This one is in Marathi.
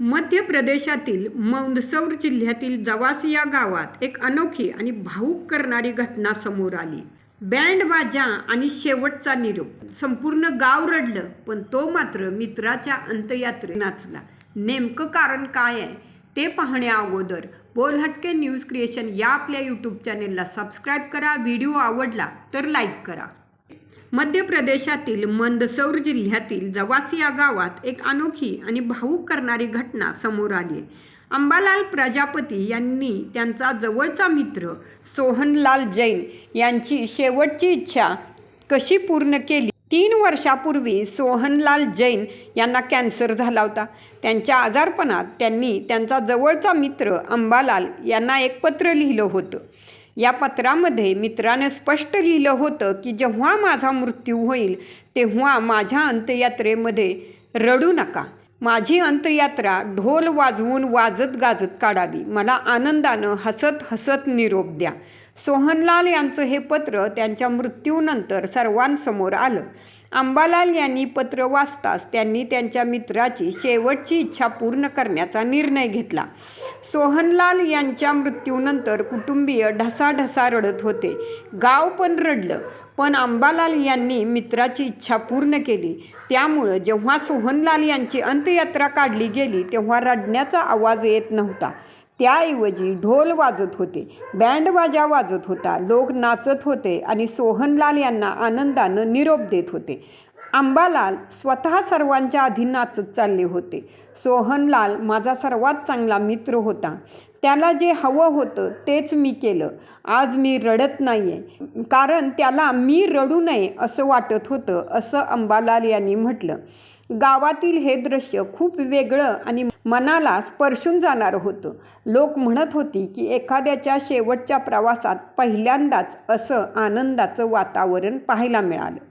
मध्य प्रदेशातील मंदसौर जिल्ह्यातील जवासी या गावात एक अनोखी आणि भावूक करणारी घटना समोर आली. बँड बाजा आणि शेवटचा निरोप. संपूर्ण गाव रडलं पण तो मात्र मित्राच्या अंत्ययात्रे नाचला. नेमकं कारण काय आहे ते पाहण्या अगोदर बोलहटके न्यूज क्रिएशन या आपल्या यूट्यूब चॅनेलला सबस्क्राईब करा. व्हिडिओ आवडला तर लाईक करा. मध्य प्रदेशातील मंदसौर जिल्ह्यातील जवासी या गावात एक अनोखी आणि भावूक करणारी घटना समोर आली आहे. अंबालाल प्रजापती यांनी त्यांचा जवळचा मित्र सोहनलाल जैन यांची शेवटची इच्छा कशी पूर्ण केली? तीन वर्षापूर्वी सोहनलाल जैन यांना कॅन्सर झाला होता. त्यांच्या आजारपणात त्यांनी त्यांचा जवळचा मित्र अंबालाल यांना एक पत्र लिहिलं होतं. या पत्रामध्ये मित्राने स्पष्ट लिहिलं होतं की जेव्हा माझा मृत्यू होईल तेव्हा माझ्या अंत्ययात्रेमध्ये रडू नका. माझी अंत्ययात्रा ढोल वाजवून वाजत गाजत काढावी. मला आनंदानं हसत हसत निरोप द्या. सोहनलाल यांचं हे पत्र त्यांच्या मृत्यूनंतर सर्वांसमोर आलं. अंबालाल यांनी पत्र वाचताच त्यांनी त्यांच्या मित्राची शेवटची इच्छा पूर्ण करण्याचा निर्णय घेतला. सोहनलाल यांच्या मृत्यूनंतर कुटुंबीय ढसाढसा रडत होते. गाव पण रडलं पण अंबालाल यांनी मित्राची इच्छा पूर्ण केली. त्यामुळं जेव्हा सोहनलाल यांची अंत्ययात्रा काढली गेली तेव्हा रडण्याचा आवाज येत नव्हता. त्याऐवजी ढोल वाजत होते बँडबाजा वाजत होता लोक नाचत होते आणि सोहनलाल यांना आनंदानं निरोप देत होते. अंबालाल स्वतः सर्वांच्या अधीन नाचत चालले होते. सोहनलाल माझा सर्वात चांगला मित्र होता. त्याला जे हवं होतं तेच मी केलं. आज मी रडत नाही आहे कारण त्याला मी रडू नये असं वाटत होतं असं अंबालाल यांनी म्हटलं. गावातील हे दृश्य खूप वेगळं आणि मनाला स्पर्शून जाणारं होतं. लोक म्हणत होती की एखाद्याच्या शेवटच्या प्रवासात पहिल्यांदाच असं आनंदाचं वातावरण पाहायला मिळालं.